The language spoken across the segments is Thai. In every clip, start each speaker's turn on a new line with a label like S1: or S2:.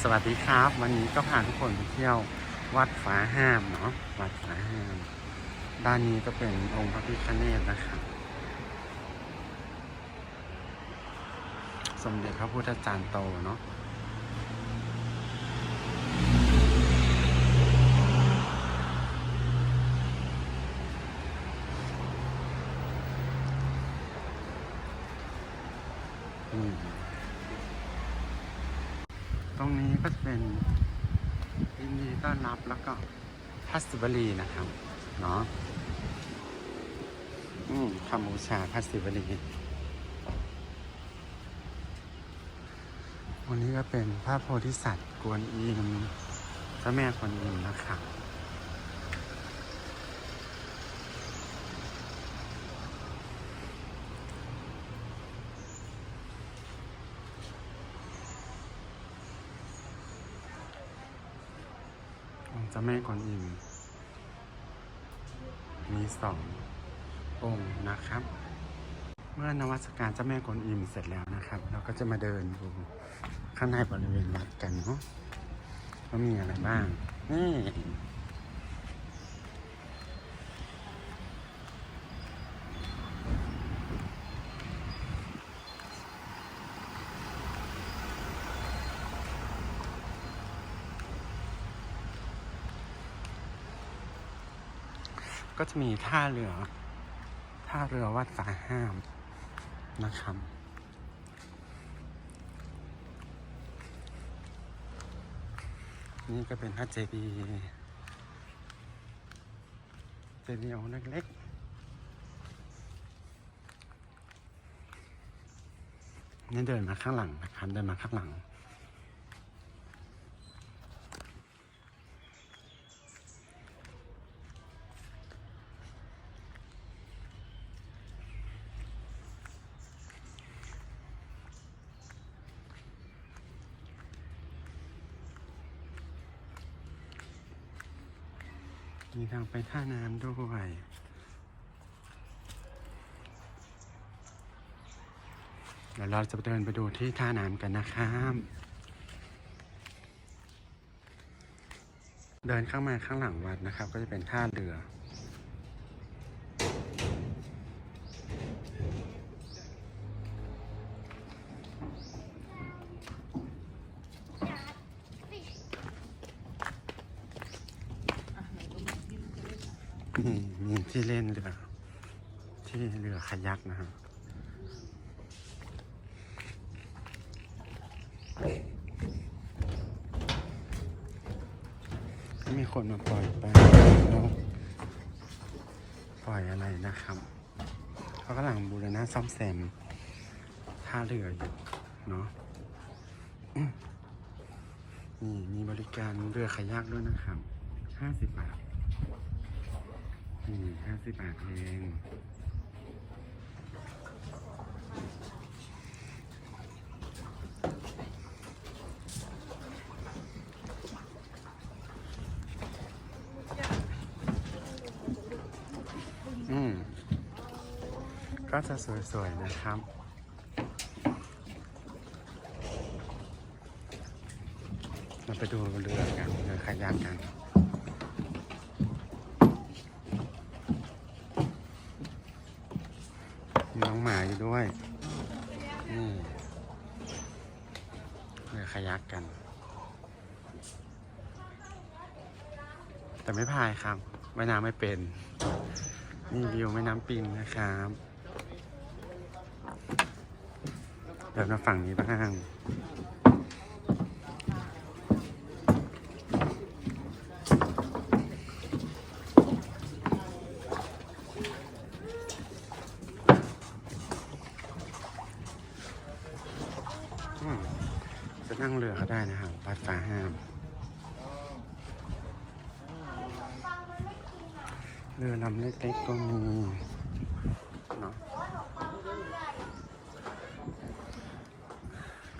S1: สวัสดีครับ วันนี้ก็พาทุกคนไปเที่ยววัดฝาห้ามเนาะวัดฝาห้าม ด้านนี้ก็เป็นองค์พระพิฆเนศนะครับสมเด็จพระพุทธจารย์โตเนาะอืม ตรงนี้ก็จะเป็นยินดีต้อนรับแล้วก็พัสดุรีนะครับเนาะอืมคำบูชาพัสดุรีวันนี้ก็เป็นพระโพธิสัตว์กวนอิมพระแม่กวนอิมนะครับ จ้าแม่กวนอิมมีสององค์นะครับ เมื่อนวัตการเจ้าแม่กวนอิมเสร็จแล้วนะครับ เราก็จะมาเดินดูข้างในบริเวณวัดกันเนาะว่ามีอะไรบ้างนี่ ก็จะมีท่าเรือท่าเรือวัดฝาห้ามนะครับนี่ก็เป็นพระเจดีย์เจดีย์องค์เล็กๆนี่เดินมาข้างหลังนะครับเดินมาข้างหลัง มีทางไปท่าน้ำด้วยเดี๋ยวเราจะเดินไปดูที่ท่าน้ำกันนะครับเดินเข้ามาข้างหลังวัดนะครับ ก็จะเป็นท่าเรือ นี่มีที่เล่นเรือ ที่เรือคายักนะครับมีคนมาปล่อยปลานกปล่อยอะไรนะครับเขากำลังบูรณะซ่อมแซมท่าเรืออยู่เนาะนี่มีบริการเรือขยักด้วยนะครับห้าสิบบาท นี่ห้าสิบบาทเองอืม ก็จะสวยๆนะครับเราไปดูเรือกันเรือขยักกัน มีน้องหมาอยู่ด้วย นี่เรือขยักกัน แต่ไม่พายครับว่ายน้ำไม่เป็น นี่วิวแม่น้ำปิงนะครับเดินมาฝั่งนี้บ้าง นั่งเรือก็ได้นะครับวัดฟ้าห้าม เรือลำเล็กๆก็มีเนาะ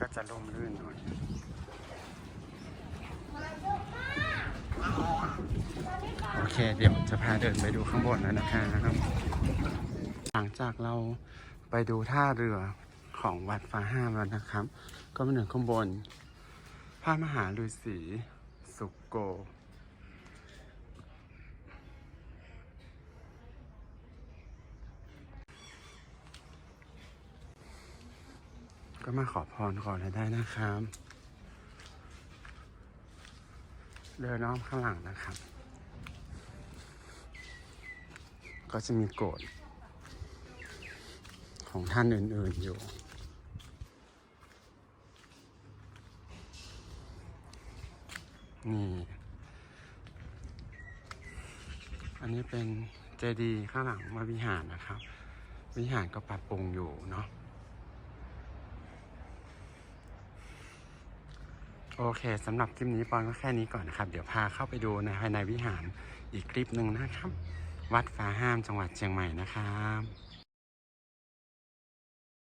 S1: ก็จะล่มลื่นหน่อยโอเค เดี๋ยวจะพาเดินไปดูข้างบนแล้วนะครับ หลังจากเราไปดูท่าเรือ ของวัดฟ้าห้ามแล้วนะครับ ก็มาถึงข้างบน พระมหาฤาษีสุโก ก็มาขอพรก่อนได้นะครับ เดินอ้อมข้างหลังนะครับ ก็จะมีโกรธของท่านอื่นๆอยู่ นี่ อันนี้เป็นเจดีย์ข้างหลังมาวิหารนะครับ วิหารก็ปรับปรุงอยู่เนาะโอเคสำหรับคลิปนี้ปอนก็แค่นี้ก่อนนะครับ เดี๋ยวพาเข้าไปดูในภายในวิหารอีกคลิปหนึ่งนะครับ วัดฟ้าห้ามจังหวัดเชียงใหม่นะครับ